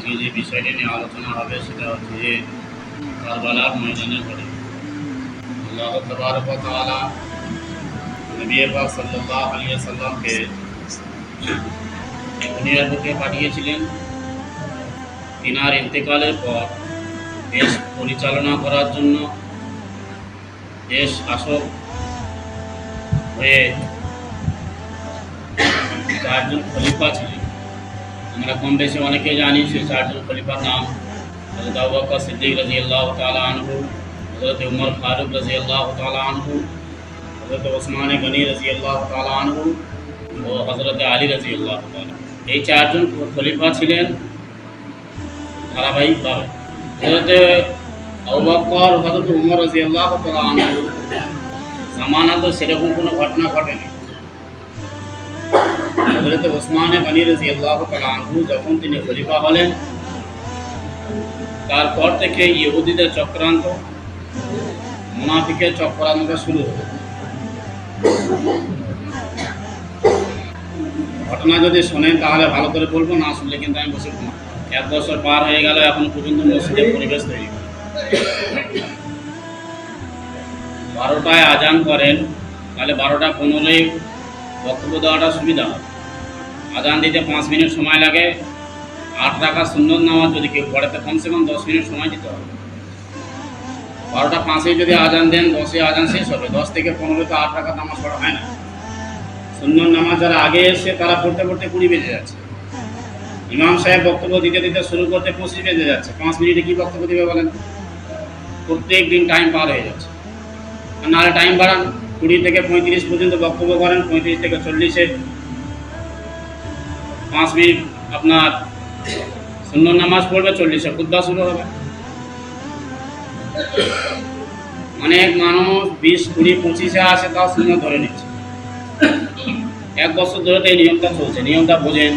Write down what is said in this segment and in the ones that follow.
আজকে যে বিষয়টি নিয়ে আলোচনা হবে সেটা হচ্ছে যে কারবালার ময়দানের পরে আল্লাহ তবারক ওয়া তাআলা নবী পাক সাল্লাল্লাহু আলাইহি সাল্লামকে দুনিয়ার বুকে পাঠিয়েছিলেন তিনার ইন্তেকালের পর দেশ পরিচালনা করার জন্য দেশ শাসক হয়ে চারজন খলিফা ছিলেন আমরা কম বেশি অনেকে জানি সে চারজন খলিফার নাম হজরত আবু বকর সিদ্দিক রাজি আল্লাহ তালা আনহু হজরত উমর ফারুক রাজি আল্লাহ তালা আনহু হজরত ওসমান গনি রাজি আল্লাহ তালা আনহু ও হজরত আলী রাজি আল্লাহ তালা এই চারজন খলিফা ছিলেন ধারাবাহিকভাবে হজরত আবু বকর হজরত উমর রাজি আল্লাহ তালা আনহু জামানাতে সেরকম কোনো ঘটনা ঘটেনি হজরত ওসমান গনি রাজি আল্লাহ আনহু যখন তিনি খলিফা হলেন, তারপর থেকে ইহুদিদের চক্রান্ত, মুনাফিকের চক্রান্তটা শুরু হলো ঘটনা যদি শোনেন তাহলে ভালো করে বলব, না শুনলে কিন্তু আমি বসে ঘুমাবো। এক বছর পার হয়ে গেল, এখন পর্যন্ত মসজিদের পরিবেশ তৈরি। বারোটায় আজান করেন, তাহলে বারোটা পনেরোই বক্তব্য দেওয়াটা সুবিধা। হয় আজান দিতে পাঁচ মিনিট সময় লাগে, আট টাকা সুন্দর নামাজ যদি কেউ পড়ে, তো কমসে কম দশ মিনিট সময় দিতে হবে। বারোটা পাঁচে যদি আজান দেন, দশে আজান শেষ হবে। দশ থেকে পনেরো তো আট টাকা নামাজ পড়া হয় না। সুন্দর নামাজ যারা আগে এসে, তারা পড়তে পড়তে কুড়ি বেজে যাচ্ছে। ইমাম সাহেব বক্তব্য দিতে দিতে শুরু করতে পঁচিশ বেজে যাচ্ছে। পাঁচ মিনিটে কী বক্তব্য দিবে বলেন? প্রত্যেক দিন টাইম পার হয়ে যাচ্ছে। নাহলে টাইম বাড়ান। কুড়ি থেকে পঁয়ত্রিশ পর্যন্ত বক্তব্য করেন, পঁয়ত্রিশ থেকে চল্লিশে। পাঁচ মিনিট আপনার শূন্য নামাজ পড়বে, চল্লিশে খুদ্া শুরু হবে। অনেক মানুষ বিশ, কুড়ি, পঁচিশে আসে, তাও শূন্য ধরে নিচ্ছে। এক বছর ধরে তো এই নিয়মটা চলছে। নিয়মটা বোঝেন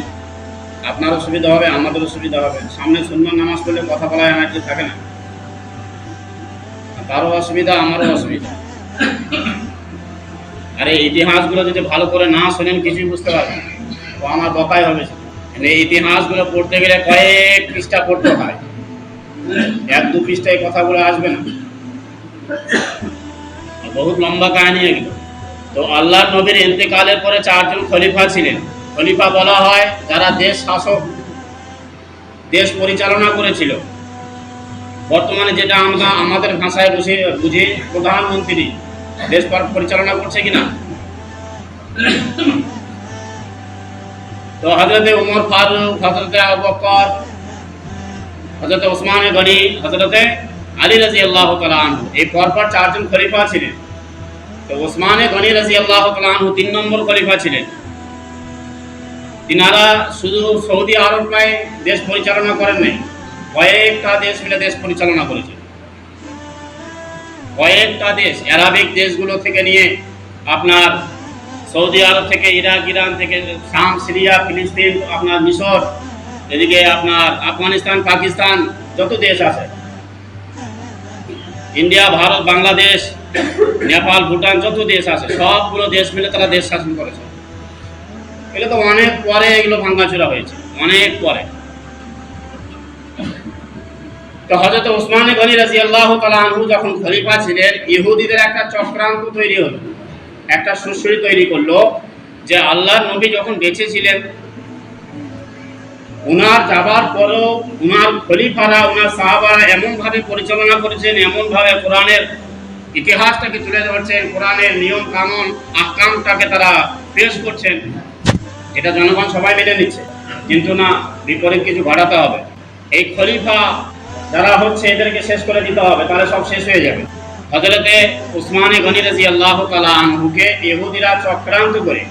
আপনারও সুবিধা হবে আমাদেরও সুবিধা হবে। সামনে শূন্য নামাজ পড়লে কথা বলার এনার্জি থাকে না। তারও অসুবিধা, আমারও অসুবিধা। আর এই ইতিহাসগুলো যদি ভালো করে না শোনেন, কিছুই বুঝতে পারবেন। তো আমার বকাই হবে। মানে এই ইতিহাসগুলো পড়তে গেলে কয়েক পৃষ্ঠা পড়তে হয়। এক দু পৃষ্ঠায় কথাগুলো আসবে না। বহুত লম্বা কাহিনী এগুলো। তো আল্লাহ নবীর ইন্তেকালের পরে চারজন খলিফা ছিলেন। খলিফা বলা হয় যারা দেশ শাসক, দেশ পরিচালনা করেছিল। বর্তমানে যেটা আমরা আমাদের ভাষায় বুঝে, বুঝি প্রধানমন্ত্রী। দেশ পর- পরিচালনা করছে কিনা? তো হজরত উমর ফারুক হজরত আবু বকর হজরত ওসমান গনি হজরত আলী রাজি আল্লাহ আনহু, এই পরপর চারজন খলিফা ছিলেন। তো ওসমান গনি রাজি আল্লাহ আনহু তিন নম্বর খলিফা ছিলেন। তিনারা শুধু সৌদি আরব নয়, দেশ পরিচালনা করেন নাই, কয়েকটা দেশ মিলে দেশ পরিচালনা করেছে কয়েকটা দেশ অ্যারাবিক দেশগুলো থেকে নিয়ে আপনার সৌদি আরব থেকে, ইরাক, ইরান থেকে, শাম, সিরিয়া, ফিলিস্তিন, আপনার মিশর, এদিকে আপনার আফগানিস্তান, পাকিস্তান, যত দেশ আছে। ইন্ডিয়া, ভারত, বাংলাদেশ, নেপাল, ভুটান, যত দেশ আছে, সবগুলো দেশ মিলে তারা দেশ শাসন করেছে। এগুলো তো অনেক পরে এগুলো ভাঙ্গাচোরা হয়েছে, অনেক পরে। তো হজরত ওসমান গনি রাজি আল্লাহ আনহু যখন খলিফা ছিলেন, ইহুদিদের একটা চক্রান্ত তৈরি হলো, একটা সুশ্রী তৈরি করল যে আল্লাহ নবী যখন বেঁচে ছিলেন ওনার যাবার পরেও ওনার খলিফারা ওনার সাহাবারা এমনভাবে পরিচালনা করেছেন, এমনভাবে কোরআনের ইতিহাসটাকে তুলে ধরছেন, কোরআনের নিয়ম কানুন, আকামটাকে তারা পেশ করছেন। এটা জনগণ সবাই মেনে নিচ্ছে, কিন্তু না, বিপরীত কিছু ঘটাতে হবে। এই খলিফা যারা হচ্ছে এদেরকে শেষ করে দিতে হবে, তাহলে সব শেষ হয়ে যাবে। হজরতে উসমানে গনি রাজি আল্লাহ তালা আনহুকে ইহুদিরা চক্রান্ত করে,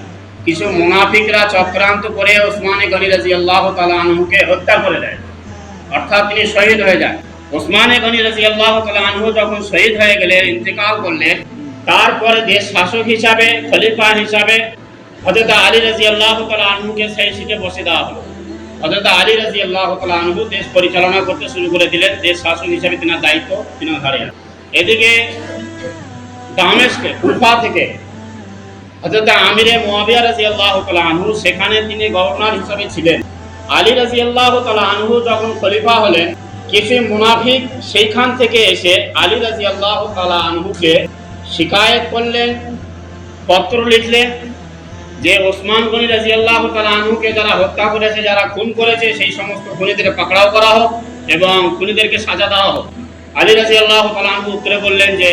কিছু মুনাফিকরা চক্রান্ত করে ওসমানে গনি রাজি আল্লাহ তালা আনহুকে হত্যা করে দেয়। অর্থাৎ তিনি শহীদ হয়ে যান। ওসমানে গনি রাজি আল্লাহ তালা আনহু যখন শহীদ হয়ে গেলেন, ইন্তেকাল করলেন, তারপরে দেশ শাসক হিসাবে, খলিফা হিসাবে হজরত আলী রাজি আল্লাহ তালা আনহুকে সেই সিটে বসে দেওয়া হলো। হজরত আলী রাজি আল্লাহ আনহু দেশ পরিচালনা করতে শুরু করে দিলেন, দেশ শাসক হিসাবে তিনার দায়িত্ব ঘাড়ে আছে। এদিকে দামেশকে, কুফা থেকে হজরত আমিরে মোয়াবিয়া রাজি আল্লাহ আনহু, সেখানে তিনি গভর্নর হিসাবে ছিলেন আলী রাজি আল্লাহ আনহু যখন খলিফা হলেন, কিছু মুনাফিক সেইখান থেকে এসে আলী রাজি আল্লাহ আনহুকে শিকায়ত করলেন, পত্র লিখলেন যে ওসমান গনি রাজি আল্লাহ তালা আনহুকে যারা হত্যা করেছে, যারা খুন করেছে, সেই সমস্ত খুনিদের পাকড়াও করা হোক এবং খুনিদেরকে সাজা দেওয়া হোক। আলী রাজি আল্লাহ তালা উত্তরে বললেন যে,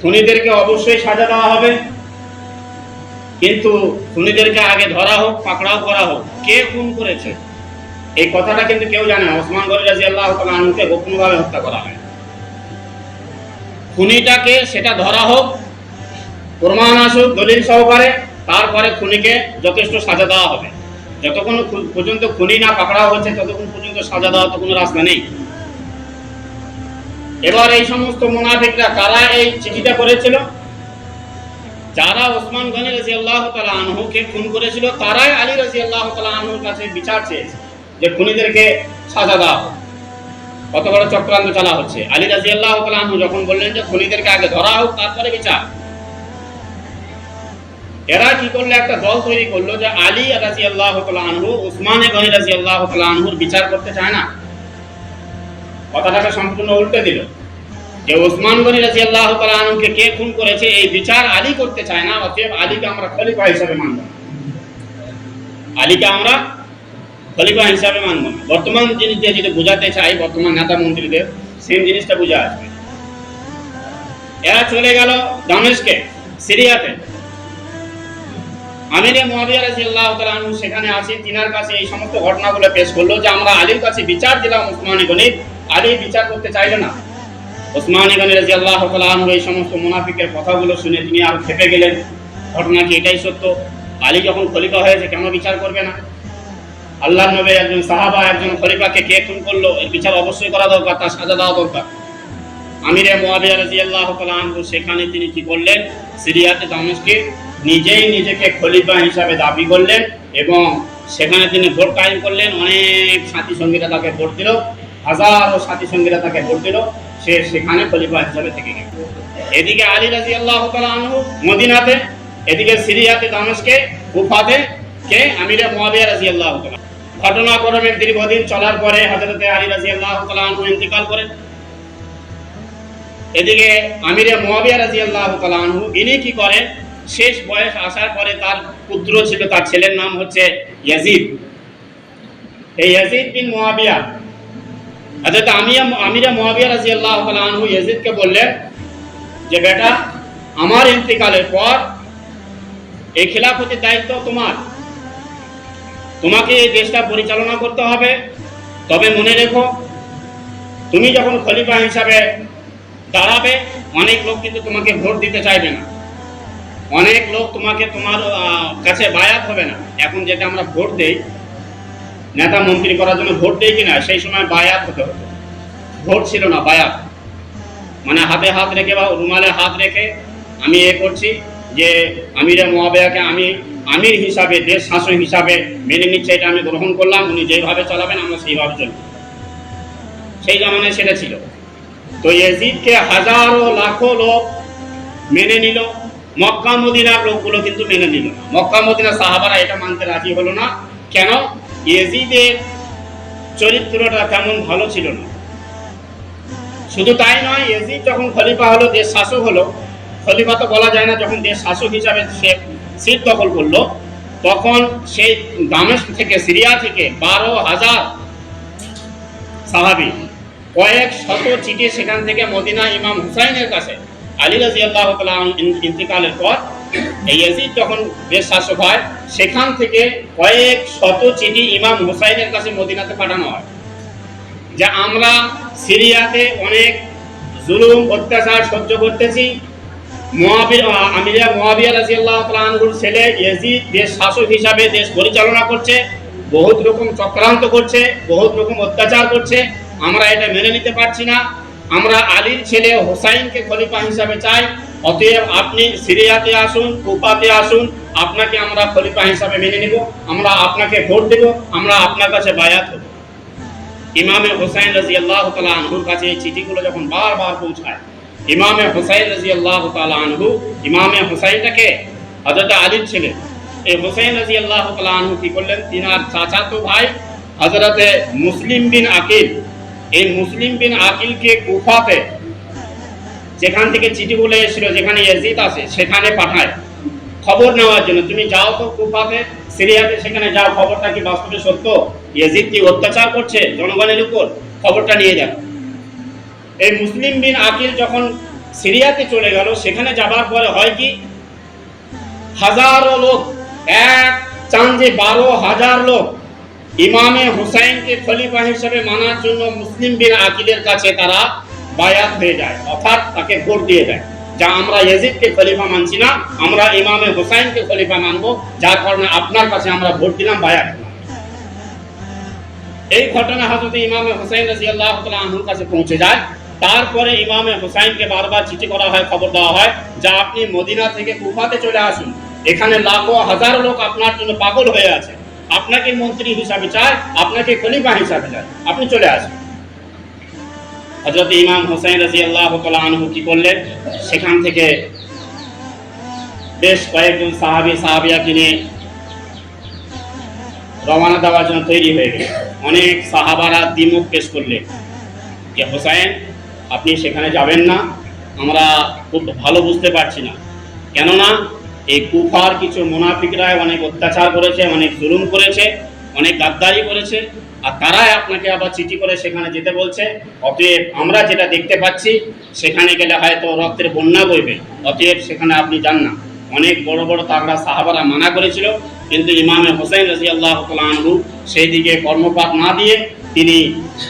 খুনিদেরকে অবশ্যই সাজা দেওয়া হবে, কিন্তু খুনিদেরকে আগে ধরা হোক, পাকড়াও করা হোক। কে খুন করেছে? এই কথাটা কিন্তু কেউ জানে না। ওসমান গনি রাজি আল্লাহ তালা আনহুকে গোপনভাবে হত্যা করা হয়। খুনিটাকে সেটা ধরা হোক প্রমাণ আসুক দলিল সহকারে, তারপরে খুনিকে যথেষ্ট সাজা দেওয়া হবে। যতক্ষণ পর্যন্ত খুনি না পাকড়া হচ্ছে, ততক্ষণ পর্যন্ত সাজা দেওয়ার তো কোনো রাস্তা নেই। এবার এই সমস্ত মুনাফিকরা কারা এই চিঠিটা করেছিল? যারা ওসমান গনি রাজি আল্লাহ তালা আনহুকে খুন করেছিল, তারাই আলী রাজি আল্লাহ তালা আনহুর কাছে বিচার চেয়েছে যে খুনিদেরকে সাজা দেওয়া হোক কত বড় চক্রান্ত চালা হচ্ছে। আলী রাজি আল্লাহ তালা আনহু যখন বললেন যে খুনিদেরকে আগে ধরা হোক, তারপরে বিচার। এরা কি করল? একটা দল তৈরি করল যে আলী রাজি আল্লাহ আনহু, উসমানে গনি রাজি আল্লাহ আনহুর বিচার করতে চায় না। কথাটাকে সম্পূর্ণ উল্টে দিল। যে ওসমান গনি রাজি আল্লাহ আনহুকে কে খুন করেছে, এই বিচার আলী করতে চায় না, অতএব আলীকে আমরা খলিফা হিসাবে মানব। আলীকে আমরা খলিফা হিসাবে মানব। না। বর্তমান জিনিস দিয়ে যদি বোঝাতে চাই, বর্তমান নেতা মন্ত্রীদের সেম জিনিসটা বোঝা আসবে। এরা চলে গেল দামেশকে সিরিয়াতে। আমিরে মুয়াবিয়া রাদিয়াল্লাহু তাআলা আনহু সেখানে আসি, তিনার কাছে এই সমস্ত ঘটনাগুলো পেশ করল যে আমরা আলীর কাছে বিচার দিলাম উসমানী গনি আলী বিচার করতে চাইলো না। উসমানী গনি রাদিয়াল্লাহু তাআলা আনহু এই সমস্ত মুনাফিকের কথাগুলো শুনে তিনি আর খেপে গেলেন। ঘটনা কি এটাই সত্য? আলী যখন খলিফা হয়েছে কেন বিচার করবে না? আল্লাহ নবী একজন সাহাবা, একজন খলিফাকে কে খুন করল? এর বিচার অবশ্যই করা দরকার, তার সাজা দেওয়া দরকার। আমিরে মুয়াবিয়া রাদিয়াল্লাহু তাআলা আনহু সেখানে তিনি কি করলেন? সিরিয়াতে দামেস্কে নিজেই নিজেকে খলিফা হিসাবে দাবি করলেন এবং সেখানে তিনি ভোট কায়েম করলেন। অনেক সাথী সঙ্গীরা তাকে ভোট দিল, হাজারো সাথী সঙ্গীরা তাকে ভোট দিল। সে সেখানে খলিফা হিসাবে থেকে গেল। এদিকে আলী তাআলা আনহু মদিনাতে, এদিকে সিরিয়াতে দামেস্কে কুফাতে কে আমিরে মুয়াবিয়া রাদিয়াল্লাহু তাআলা। ঘটনাক্রমে দীর্ঘদিন চলার পরে হযরতে আলী তাআলা আনহু ইন্তিকাল করেন। এদিকে আমিরে রাদিয়াল্লাহু তাআলা আনহু, ইনি কি করেন? শেষ বয়স আসার পরে তার পুত্র ছিল, তার ছেলের নাম হচ্ছে ইয়াজিদ। এই ইয়াজিদ বিন মুয়াবিয়া। হযরত আমিয়া, আমিরে মুয়াবিয়া রাদিয়াল্লাহু তাআলা আনহু ইয়াজিদকে বললেন যে, বেটা, আমার ইন্তিকালের পর এই খিলাফতের দায়িত্ব তোমার। তোমাকে এই দেশটা পরিচালনা করতে হবে। তবে মনে রেখো, তুমি যখন খলিফা হিসাবে দাঁড়াবে, অনেক লোক কিন্তু তোমাকে ভোট দিতে চাইবে না। অনেক লোক তোমাকে তোমার কাছে বায়াত হবে না। এখন যেটা আমরা ভোট দেই, নেতা মন্ত্রী করার জন্য ভোট দেই কিনা, সেই সময় বায়াত হতে হতো ভোট ছিল না, বায়াত। মানে হাতে হাত রেখে বা রুমালে হাত রেখে আমি এ করছি যে আমিরে মহাবেয়াকে আমি আমির হিসাবে, দেশ শাসক হিসাবে মেনে নিচ্ছে, এটা আমি গ্রহণ করলাম, উনি যেভাবে চালাবেন, আমরা সেইভাবে চলব। সেই জামানায় সেটা ছিল। তো ইয়াজিদকে হাজারো লাখো লোক মেনে নিল। মক্কা মদিনার লোকগুলো কিন্তু মেনে নিল। মক্কা মদিনা সাহাবারা এটা মানতে রাজি হলো না। কেন? ইয়াজিদের চরিত্রটা তেমন ভালো ছিল না। শুধু তাই নয়, ইয়াজিদ যখন খলিফা হলো, দেশ শাসক হলো, খলিফা তো বলা যায় না, যখন দেশ শাসক হিসাবে সে সিট দখল করল, তখন সেই দামেশ থেকে, সিরিয়া থেকে বারো হাজার সাহাবি, কয়েক শত চিঠি সেখান থেকে মদিনা ইমাম হুসাইনের কাছে আলী রাজি আল্লাহ ইন্তিকালের পর এই ইয়াজিদ যখন দেশ শাসক হয়, সেখান থেকে কয়েক শত চিঠি ইমাম হুসাইনের কাছে মদিনাতে পাঠানো হয়, যে আমরা সিরিয়াতে অনেক জুলুম, অত্যাচার সহ্য করতেছি। মুয়াবিয়া আমিরা মুয়াবিয়া রাদিয়াল্লাহু তাআলা আনহুর ছেলে ইয়াজিদ দেশ শাসক হিসাবে দেশ পরিচালনা করছে, বহুত রকম চক্রান্ত করছে, বহুত রকম অত্যাচার করছে, আমরা এটা মেনে নিতে পারছি না। আমরা আলীর ছেলে হোসাইনকে খলিফা হিসাবে চাই। অতএব আপনি সিরিয়াতে আসুন, কুফাতে আসুন। আপনাকে আমরা খলিফা হিসাবে মেনে নিব। আমরা আপনাকে ভোট দেব। আমরা আপনার কাছে বায়াত হব। ইমামে হোসাইন রাজি আল্লাহ তালা আনহুর কাছে এই চিঠিগুলো যখন বারবার পৌঁছায়, ইমামে হোসাইন রাজি আল্লাহ তালা আনহু, ইমামে হোসাইনটাকে হজরত আলীর ছেলে এই হোসেন রাজি আল্লাহ তালা আনহু কি করলেন? তিনার চাচাতো ভাই হজরতে মুসলিম বিন আকিল এই মুসলিম বিন আকিলকে কুফাতে যেখান থেকে চিঠি বলে এসেছিল, যেখানে ইয়াজিদ আছে, সেখানে পাঠায়। খবর নেওয়ার জন্য। তুমি যাও তো কুফাতে সিরিয়াতে, সেখানে যাও। খবরটা কি বাস্তবে সত্য? ইয়াজিদ কি অত্যাচার করছে জনগণের উপর? খবরটা নিয়ে যাও। এই মুসলিম বিন আকিল যখন সিরিয়াতে চলে গেল, সেখানে যাবার পরে হয় কি? হাজারো লোক, এক চান যে বারো হাজার লোক ইমামে হুসাইনকে খলিফা হিসেবে মানার জন্য মুসলিম বিন আকিলের কাছে তারা বায়াত হয়ে যায়, অর্থাৎ তাকে ভোট দিয়ে দেয়। যা আমরা ইয়াজিদকে খলিফা মানছি না, আমরা ইমামে হুসাইনকে খলিফা মানবো, যার কারণে আপনার কাছে আমরা ভোট দিলাম, বায়াত এই ঘটনা হজরত ইমামে হুসাইন রাজি আল্লাহ আনহুর কাছে পৌঁছে যায়। তারপরে ইমামে হুসাইনকে বারবার চিঠি করা হয়, খবর দেওয়া হয়, যা আপনি মদিনা থেকে কুফাতে চলে আসুন। এখানে লাখো হাজার লোক আপনার জন্য পাগল হয়ে আছে। আপনাকে মন্ত্রী হিসাবে চায়, আপনাকে খলিফা হিসাবে চায়। আপনি চলে আসুন। হজরত ইমাম হোসেন রাজি আল্লাহ আনহু কি করলেন? সেখান থেকে বেশ কয়েকজন সাহাবি, সাহাবিয়াকে নিয়ে রওনা দেওয়ার জন্য তৈরি হয়ে গেল অনেক সাহাবারা দ্বিমুখ পেশ করলেন যে, হোসাইন, আপনি সেখানে যাবেন না। আমরা খুব ভালো বুঝতে পারছি না। কেননা এই কুফার কিছু মুনাফিকরা অনেক অত্যাচার করেছে, অনেক জুলুম করেছে, অনেক গাদ্দারি করেছে, আর তারাই আপনাকে আবার চিঠি করে সেখানে যেতে বলছে। অতএব আমরা যেটা দেখতে পাচ্ছি, সেখানে গেলে হয়তো রক্তের বন্যা বইবে। অতএব সেখানে আপনি যান না। অনেক বড় বড় তাগড়া সাহাবারা মানা করেছিল, কিন্তু ইমামে হোসেন রাজি আল্লাহ আনহু সেই দিকে কর্মপাত না দিয়ে তিনি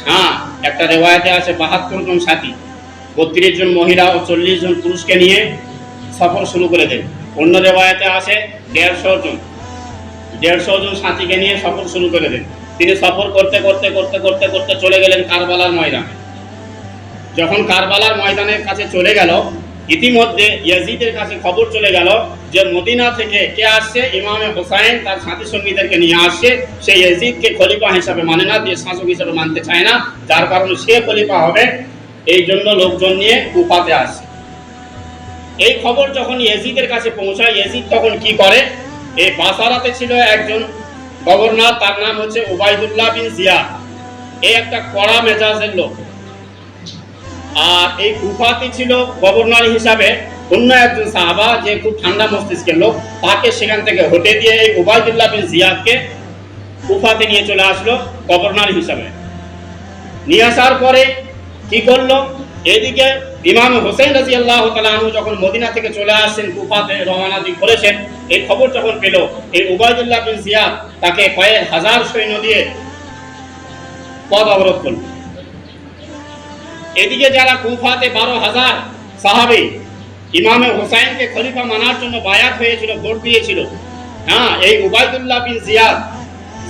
হ্যাঁ একটা রেওয়ায়তে আছে বাহাত্তর জন সাথী, বত্রিশ জন মহিলা ও চল্লিশ জন পুরুষকে নিয়ে সফর শুরু করে দেন। অন্য রেওয়ায়তে আছে দেড়শো জন। দেড়শো জন সাথীকে নিয়ে সফর শুরু করে দেন। তিনি সফর করতে করতে করতে করতে করতে চলে গেলেন কারবালার ময়দানে। যখন কারবালার ময়দানের কাছে চলে গেল, ইতিমধ্যে ইয়াজিদের কাছে খবর চলে গেল যে মদিনা থেকে কে আসছে? ইমামে হোসাইন তার সাথী সঙ্গীদেরকে নিয়ে আসছে। সে ইয়াজিদকে খলিফা হিসাবে মানে না দিয়ে শাসক হিসাবে মানতে চায় না। যার কারণে সে খলিফা হবে। এই জন্য লোকজন নিয়ে কুফাতে আসছে। এই খবর যখন ইয়াজিদের কাছে পৌঁছায়, ইয়াজিদ তখন কি করে? এই বাসারাতে ছিল একজন গভর্নর, তার নাম হচ্ছে ওবায়দুল্লাহ বিন জিয়াদ। এই একটা কড়া মেজাজের লোক। আর এই কুফাতে ছিল গভর্নর হিসাবে অন্য একজন সাহাবা, যে খুব ঠান্ডা মস্তিষ্কের লোক। তাকে সেখান থেকে হটে দিয়ে এই ওবায়দুল্লাহ বিন জিয়াদকে কুফাতে নিয়ে চলে আসলো গভর্নর হিসাবে। নিয়ে আসার পরে কি করল? এদিকে ইমাম হোসেন রাজি আল্লাহ তালু যখন মদিনা থেকে চলে আসছেন কুফাতে রওনা দিয়ে করেছেন এই খবর যখন পেল, এই উবায়দুল্লাহ বিন জিয়াদ তাকে কয়েক হাজার সৈন্য দিয়ে পদ অবরোধ করল। এদিকে যারা কুফাতে বারো হাজার সাহাবি ইমামে হোসাইনকে খলিফা মানার জন্য বায়াত হয়েছিল, ভোট দিয়েছিল হ্যাঁ এই উবায়দুল্লাহ বিন জিয়াদ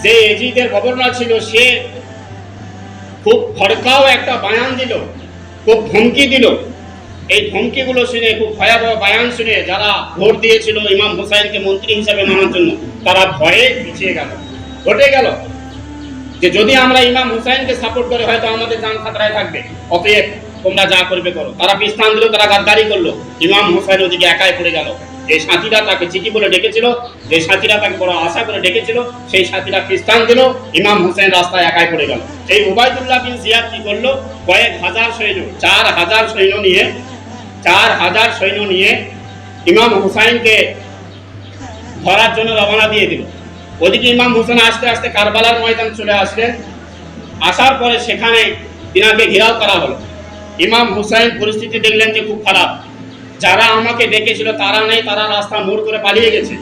যে এজিদের গভর্নর ছিল, সে খুব খড়কাও একটা বায়ান দিল। খুব ধমকি দিল। এই ধমকিগুলো শুনে, খুব ভয়াবহ বায়ান শুনে যারা ভোট দিয়েছিল ইমাম হোসাইনকে মন্ত্রী হিসাবে মানার জন্য, তারা ভয়ে পিছিয়ে গেল। ঘটে গেল যে যদি আমরা ইমাম হুসাইনকে সাপোর্ট করে, হয়তো আমাদের যান খাতরায় থাকবে। অতএব তোমরা যা করবে করো। তারা বিস্তান দিল, তারা গাদ্দারি করল। ইমাম হুসাইন ওদিকে একাই পড়ে গেল। যে সাথীরা তাকে চিঠি বলে ডেকেছিল, যে সাথীরা তাকে বড় আশা করে ডেকেছিল, সেই সাথীরা খ্রিস্টান দিল, ইমাম হুসেন রাস্তায় একাই পড়ে গেল। এই উবায়দুল্লাহ বিন জিয়াদ কি করল? কয়েক হাজার সৈন্য, চার হাজার সৈন্য নিয়ে, চার হাজার সৈন্য নিয়ে ইমাম হুসাইনকে ধরার জন্য রওনা দিয়ে দিল। ওদিকে ইমাম হোসেন আস্তে আস্তে কারবালার ময়দান চলে আসলেন। আসার পরে সেখানে তিনাকে ঘেরাও করা হলো। ইমাম হুসাইন পরিস্থিতি দেখলেন যে খুব খারাপ। যারা আমাকে ডেকেছিল, তারা নেই, তারা রাস্তা মোড় করে পালিয়ে গেছে।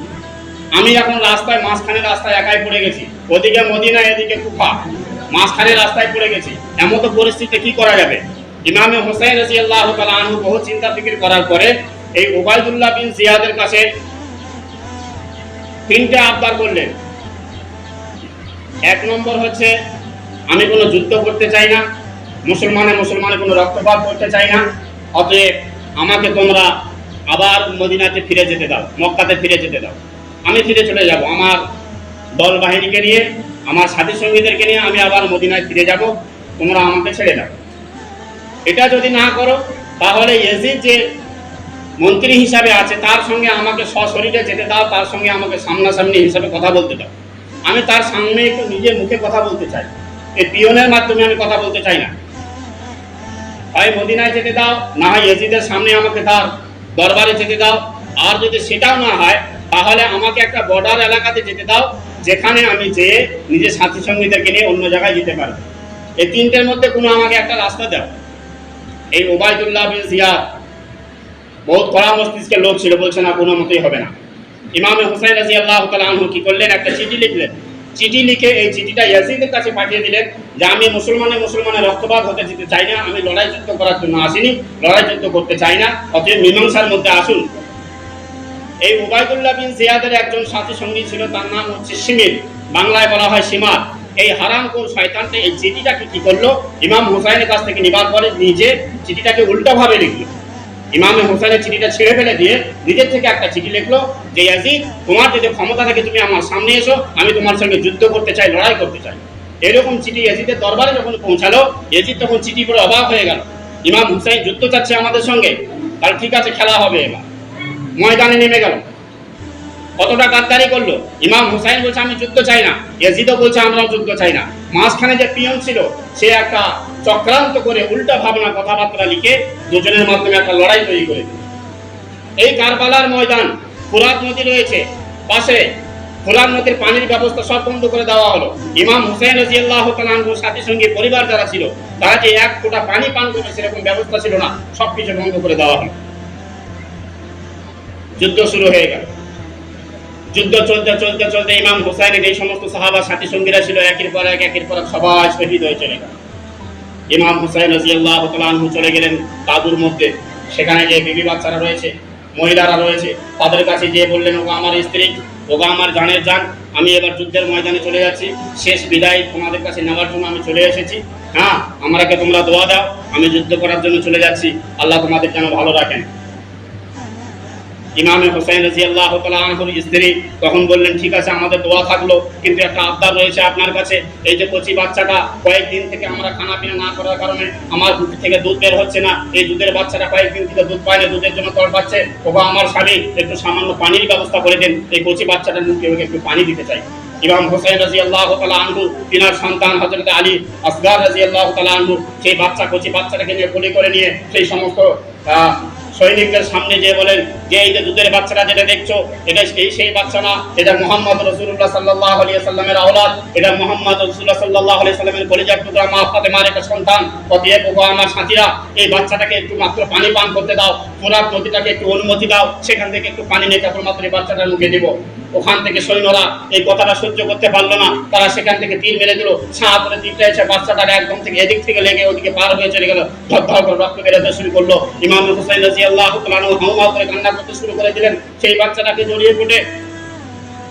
আমি এখন রাস্তায়, মাঝখানে রাস্তায় একাই পড়ে গেছি। ওদিকে মদিনা, এদিকে কুফা। মাঝখানে রাস্তায় পড়ে গেছি। এমন তো পরিস্থিতিতে কি করা যাবে? ইমামে হোসেন রাজি আল্লাহ আনহু বহু চিন্তা ফিকির করার পরে এই ওবায়দুল্লাহ বিন জিয়াদের কাছে তিনটে আবদার করলেন। এক নম্বর হচ্ছে, আমি কোনো যুদ্ধ করতে চাই না, মুসলমানে মুসলমানে কোনো রক্তপাত করতে চাই না, অতএব আমাকে তোমরা আবার মদিনাতে ফিরে যেতে দাও, মক্কাতে ফিরে যেতে দাও। আমি ফিরে চলে যাব আমার দল বাহিনীকে নিয়ে, আমার সাথী সঙ্গীদেরকে নিয়ে আমি আবার মদিনায় ফিরে যাব, তোমরা আমাকে ছেড়ে দাও। এটা যদি না করো, তাহলে এজিদ যে মন্ত্রী হিসাবে আছে, তার সঙ্গে আমাকে সশরীরে যেতে দাও, তার সঙ্গে আমাকে সামনাসামনি হিসাবে কথা বলতে দাও। আমি তার সামনে একটু নিজের মুখে কথা বলতে চাই। এই পিয়নের মাধ্যমে আমি কথা বলতে চাই না। হয় মদিনায় যেতে দাও, না হয় এজিদের সামনে আমাকে তার দরবারে যেতে দাও। আর যদি সেটাও না হয়, তাহলে আমাকে একটা বর্ডার এলাকাতে যেতে দাও, যেখানে আমি যেয়ে নিজের সাথী সঙ্গীদেরকে নিয়ে অন্য জায়গায় যেতে পারব। এই তিনটের মধ্যে কোনো আমাকে একটা রাস্তা দাও। এই ওবায়দুল্লাহ বিন জিয়াদ বহুত কড়া মস্তিষ্কের লোক ছিল, বলছে না কোনো মতেই হবে না। ইমামে হুসাইন রাজি আল্লাহ আনহু কি করলেন? একটা চিঠি লিখলেন। চিঠি লিখে এই চিঠিটা ইয়াজিদের কাছে পাঠিয়ে দিলেন যে আমি মুসলমানে মুসলমানের রক্তপাত হতে দিতে চাই না, আমি লড়াই যুদ্ধ করার জন্য আসিনি, লড়াই যুদ্ধ করতে চাই না, অতএব মীমাংসার মধ্যে আসুন। এই উবাইদুল্লাহ বিন জিয়াদের একজন সাথী সঙ্গী ছিল, তার নাম হচ্ছে সিমির বাংলায় বলা হয় সীমার এই হারাম হারামখোর শয়তানটা এই চিঠিটাকে কি করল? ইমাম হুসাইনের কাছ থেকে নিবার পরে নিজে চিঠিটাকে উল্টোভাবে লিখলো। ইমামে হোসেনের চিঠিটা ছেড়ে ফেলে দিয়ে নিজের থেকে একটা চিঠি লিখলো যে, ইয়াজিদ, তোমার যদি ক্ষমতা থাকে, তুমি আমার সামনে এসো, আমি তোমার সঙ্গে যুদ্ধ করতে চাই, লড়াই করতে চাই। এরকম চিঠি ইয়াজিদের দরবারে যখন পৌঁছালো, ইয়াজিদ তখন চিঠি পড়ে অবাক হয়ে গেল। ইমাম হুসাইন যুদ্ধ চাচ্ছে আমাদের সঙ্গে? তাহলে ঠিক আছে, খেলা হবে এবার। ময়দানে নেমে গেল। কতটা গাদ্দারি করল? ইমাম হুসাইন বলছে, আমি যুদ্ধ চাই না। ইয়াজিদও বলছে, আমরাও যুদ্ধ চাই না। মাঝখানে যে পিয়ন ছিল, সে একটা চক্রান্ত করে উল্টা ভাবনা, কথাবার্তা লিখে দুজনের মাধ্যমে একটা লড়াই তৈরি করে এই কারবালার ময়দান ফুরাত নদী রয়েছে। পাশে ফুরাত নদীর পানির ব্যবস্থা সব বন্ধ করে দেওয়া হলো। ইমাম হুসাইন রাজিয়াল্লাহ তালাহুর সাথে সঙ্গে পরিবার যারা ছিল, তারা যে এক ফোঁটা পানি পান করবে, সেরকম ব্যবস্থা ছিল না। সব কিছু বন্ধ করে দেওয়া হলো। যুদ্ধ শুরু হয়ে গেল। যুদ্ধ চলতে চলতে চলতে ইমাম হুসাইনের এই সমস্ত সাহাবা সাথী সঙ্গীরা ছিল একের পর এক, একের পর এক সবাই শহীদ হয়ে চলে গেল। ইমাম হুসাইন রাজিয়াল্লাহ চলে গেলেন তাঁবুর মধ্যে। সেখানে যে বিবি বাচ্চারা রয়েছে, মহিলারা রয়েছে, তাদের কাছে গিয়ে বললেন, ওগো আমার স্ত্রী, ওগো আমার জানের যান আমি এবার যুদ্ধের ময়দানে চলে যাচ্ছি। শেষ বিদায় তোমাদের কাছে নেওয়ার জন্য আমি চলে এসেছি। হ্যাঁ আমাকে তোমরা দোয়া দাও, আমি যুদ্ধ করার জন্য চলে যাচ্ছি। আল্লাহ তোমাদের যেন ভালো রাখেন। ইমামে হোসেন রাজি আল্লাহ তালাহুর স্ত্রী তখন বললেন, ঠিক আছে, আমাদের দোয়া থাকল, কিন্তু একটা আবদার রয়েছে আপনার কাছে। এই যে কচি বাচ্চাটা, কয়েকদিন থেকে আমরা খানা পিনা না করার কারণে আমার দুধ থেকে দুধ বের হচ্ছে না। এই দুধের বাচ্চাটা কয়েকদিন থেকে দুধ পায় না, দুধের জন্য তল পাচ্ছে। ওবা আমার স্বামী, একটু সামান্য পানির ব্যবস্থা করে দেন। এই কচি বাচ্চাটার মুখে একটু পানি দিতে চাই। ইমাম হোসেন রাজি আল্লাহ আনহু, তিনার সন্তান হজরত আলী আসগার রাজি আল্লাহ আনহু, সেই বাচ্চা, কচি বাচ্চাটাকে নিয়ে কোলে করে নিয়ে সেই সমস্ত সৈনিকদের সামনে যে বলেন যে এই যে দুধের বাচ্চাটা যেটা দেখছ, এটা সেই সেই বাচ্চা না এটা মোহাম্মদ রসুল্লাহ সাল্লাহ আলিয়া সাল্লামের আওলাদ, এটা মোহাম্মদ রসুল্লাহ সাল্লাহ আলিয়া সাল্লামের কলিজার টুকরা, মা ফাতেমার একটা সন্তান। অতএব ওগো আমার সাথীরা, এই বাচ্চাটাকে একটু মাত্র পানি পান করতে দাও ফোরাত নদীটাকে একটু অনুমতি দাও, সেখান থেকে একটু পানি নিয়ে তারপর কেবলমাত্র এই বাচ্চাটা মুখে দিব। ওখান থেকে সৈন্যরা এই কথাটা সহ্য করতে পারল না। তারা সেখান থেকে তীর মেরে দিল ছাঁ করে তীরটা এসে বাচ্চাটার একদম থেকে এদিক থেকে লেগে ওদিকে পার হয়ে চলে গেল। ধর রক্ত বেরোতে শুরু করল। ইমাম হুসাইন রাজি আল্লাহ করে কান্না করতে শুরু করে দিলেন। সেই বাচ্চাটাকে জড়িয়ে ফুটে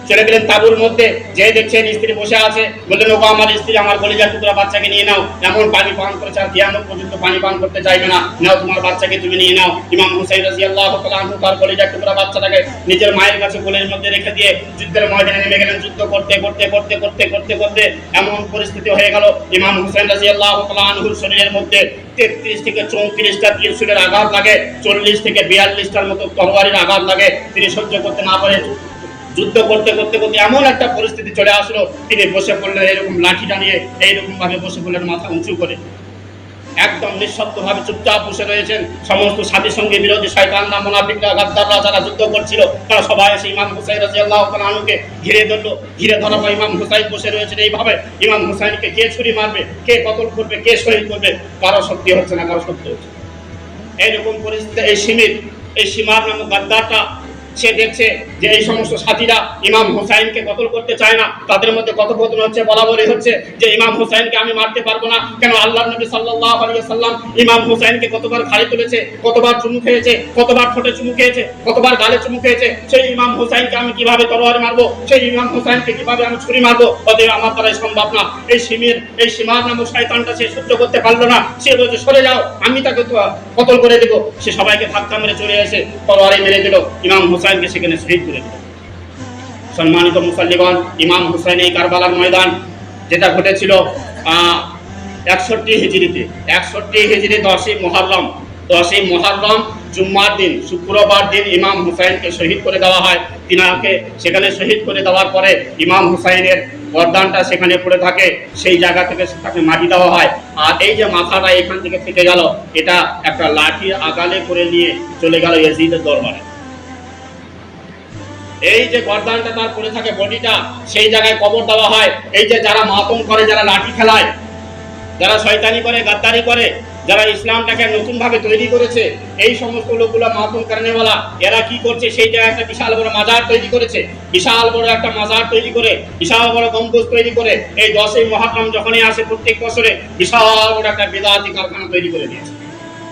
চলে গেলেন তাবুর মধ্যে। যে দেখছেন স্ত্রী বসে আছে, বললেন, ওগো, আমার স্ত্রী আমার কলিজার টুকরা বাচ্চাকে নিয়ে নাও। এমন পানি পান করেছে আর কিয়ামত পর্যন্ত পানি পান করতে চাইবে না। নাও, তোমার বাচ্চাকে তুমি নিয়ে নাও। ইমাম হুসাইন রাদিয়াল্লাহু তাআলা আনহু তার কলিজার টুকরা বাচ্চাটাকে নিজের মায়ের কাছে কোলের মধ্যে রেখে দিয়ে যুদ্ধের ময়দানে নেমে গেলেন। যুদ্ধ করতে করতে করতে করতে করতে করতে এমন পরিস্থিতি হয়ে গেল। ইমাম হুসাইন রাদিয়াল্লাহু তাআলা আনহুর শরীরের মধ্যে তেত্রিশ থেকে চৌত্রিশটা ত্রিশুলের আঘাত লাগে। চল্লিশ থেকে বিয়াল্লিশটার মতো তরবারির আঘাত লাগে। তিনি সহ্য করতে না পারে। যুদ্ধ করতে করতে করতে এমন একটা পরিস্থিতি চলে আসলো, তিনি বসে পড়লেন, এরকম লাঠি নিয়ে এইরকম ভাবে বসে পড়লেন, মাথা উঁচু করে। একদম নিঃশব্দ ভাবে চুপচাপ বসে রয়েছেন সমস্ত সাথী সঙ্গে, বিরোধী শয়তানরা, মোনাফিকরা, গাদ্দাররা যারা যুদ্ধ করছিল, তারা সবাই এসে ইমাম হুসাইন রাদিয়াল্লাহু তাআলা আনহুকে ঘিরে ধরলো। ঘিরে ধরার পর ইমাম হুসাইন বসে রয়েছেন এইভাবে। ইমাম হুসাইনকে কে ছুরি মারবে, কে কতল করবে, কে শহীদ করবে, কারও শক্তি হচ্ছে না, কারও শক্তি হচ্ছে। এইরকম পরিস্থিতি, এই সীমিত এই সীমার নামক গাদ্দারটা সে দেখছে যে এই সমস্ত সাথীরা ইমাম হুসাইনকে কতল করতে চায় না। তাদের মধ্যে কথোপকথন হচ্ছে, বলা বলি হচ্ছে যে ইমাম হুসাইনকে আমি মারতে পারব না। কেন আল্লাহ নবী আলাইহি সাল্লাম ইমাম হুসাইনকে কতবার ঘাড়ে তুলেছে, কতবার চুমু খেয়েছে, কতবার ঠোঁটে চুমু খেয়েছে, কতবার গালে চুমু খেয়েছে, সেই ইমাম হুসাইনকে আমি কীভাবে তলোয়ার মারবো, সেই ইমাম হুসাইনকে কীভাবে আমি ছুরি মারবো, অতএব আমার দ্বারাই সম্ভব না। এই সীমের এই সীমার নামক শয়তানটা সে সহ্য করতে পারল না। সে বলছে, সরে যাও, আমি তাকে কতল করে দেবো। সে সবাইকে ধাক্কা মেরে চলে এসে তলোয়ারে মেরে দিল ইমাম হুসাইনকে সেখানে শহীদ করে দিল। সম্মানিত মুসল্লিগণ, ইমাম হুসাইন এই কারবালার ময়দান, যেটা ঘটেছিল একষট্টি হিজড়িতে। একষট্টি হিজড়ি দশই মহরম দশই মহরম জুম্মার দিন, শুক্রবার দিন ইমাম হুসাইনকে শহীদ করে দেওয়া হয়। তিনাকে সেখানে শহীদ করে দেওয়ার পরে ইমাম হুসাইনের গরদানটা সেখানে পড়ে থাকে। সেই জায়গা থেকে তাকে মাটি দেওয়া হয়। আর এই যে মাথাটা এখান থেকে থেকে গেল, এটা একটা লাঠি আগালে করে নিয়ে চলে গেল ইয়াজিদের দরবারে। এই যে গরদানটা তার পড়ে থাকে বডিটা, সেই জায়গায় কবর দেওয়া হয়। এই যে যারা মাতম করে, যারা লাঠি খেলায়, যারা শয়তানি করে, গাদ্দারি করে, যারা ইসলামটাকে নতুন ভাবে তৈরি করেছে, এই সমস্ত লোকগুলো মাতম কারণেওয়ালা, এরা কি করছে? সেই জায়গায় একটা বিশাল বড় মাজার তৈরি করেছে। বিশাল বড় একটা মাজার তৈরি করে, বিশাল বড় গম্বুজ তৈরি করে, এই দশই মহাত্ম যখনই আসে প্রত্যেক বছরে, বিশাল বড় একটা বেদাতি কারখানা তৈরি করে দিয়েছে।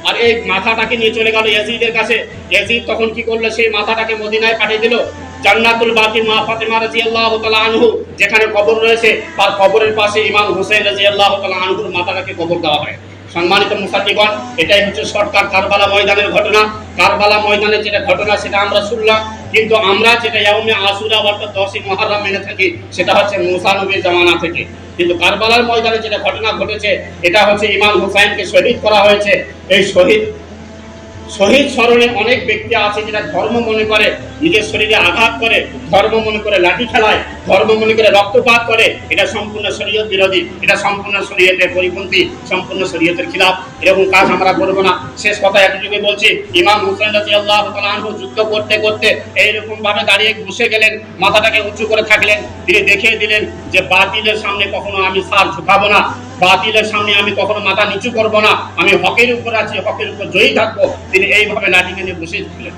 আর এই মাথাটাকে নিয়ে চলে গেল ইয়াজিদের কাছে। ইয়াজিদ তখন কি করল? সেই মাথাটাকে মদিনায় পাঠিয়ে দিল। জান্নাতুল বাকি মা ফাতেমা রাদিয়াল্লাহু তাআলা আনহু, যেখানে কবর রয়েছে, তার কবরের পাশে ইমাম হোসেন রাদিয়াল্লাহু তাআলা আনহুর মাথাটাকে কবর দেওয়া হয়। সম্মানিত মুসাদিগণ এটাই হচ্ছে সরকার কারবালা ময়দানের ঘটনা। কারবালা ময়দানের যেটা ঘটনা, সেটা আমরা শুনলাম। কিন্তু আমরা যেটা ইয়ামে আসুরা অর্থাৎ দশই মহারাম মেনে থাকি, সেটা হচ্ছে মুসা নবীর জামানা থেকে। কিন্তু কারবালার ময়দানে যেটা ঘটনা ঘটেছে, এটা হচ্ছে ইমাম হুসাইনকে শহীদ করা হয়েছে। এই শহীদ শহীদ স্মরণে অনেক ব্যক্তি আছে যেটা ধর্ম মনে করে, নিজের শরীরে আঘাত করে, ধর্ম মনে করে লাঠি খেলায়, ধর্ম মনে করে রক্তপাত করে, এটা সম্পূর্ণ শরীয়ত বিরোধী, এটা সম্পূর্ণ শরীয়তের পরিপন্থী, সম্পূর্ণ শরীয়তের খিলাফ, এরকম কাজ আমরা করব না। শেষ কথা একযোগে বলছি, ইমাম হুসেন রাজি আল্লাহ যুদ্ধ করতে করতে এইরকম ভাবে দাঁড়িয়ে বসে গেলেন, মাথাটাকে উঁচু করে থাকলেন তিনি দেখিয়ে দিলেন যে বাতিলের সামনে কখনো আমি সার ঝুঁকাবো না। বাতিলের সামনে আমি কখনো মাথা নিচু করব না। আমি হকের উপর আছি, হকের উপর জয়ী থাকব। তিনি এইভাবে লাঠিকে নিয়ে বসে ছিলেন।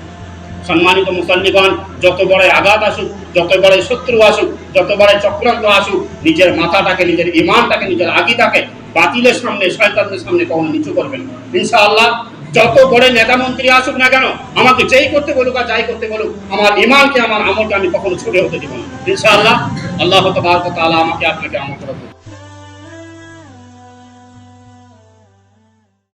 সম্মানিত মুসল্লিগণ, যত বড় আঘাত আসুক, যত বড় শত্রু আসুক, যত বড় চক্রান্ত আসুক, নিজের মাথাটাকে, নিজের ইমানটাকে, নিজের আগিটাকে বাতিলের সামনে, শয়তানদের সামনে কখনো নিচু করবেন। ইনশাআল্লাহ, যত বড় নেতা মন্ত্রী আসুক না কেন, আমাকে যেই করতে বলুক আর যাই করতে বলুক, আমার ইমানকে, আমার আমলকে আমি কখনো ছোট হতে দিব না। ইনশাআল্লাহ, আল্লাহ তাআলা আমাকে আপনাকে আমল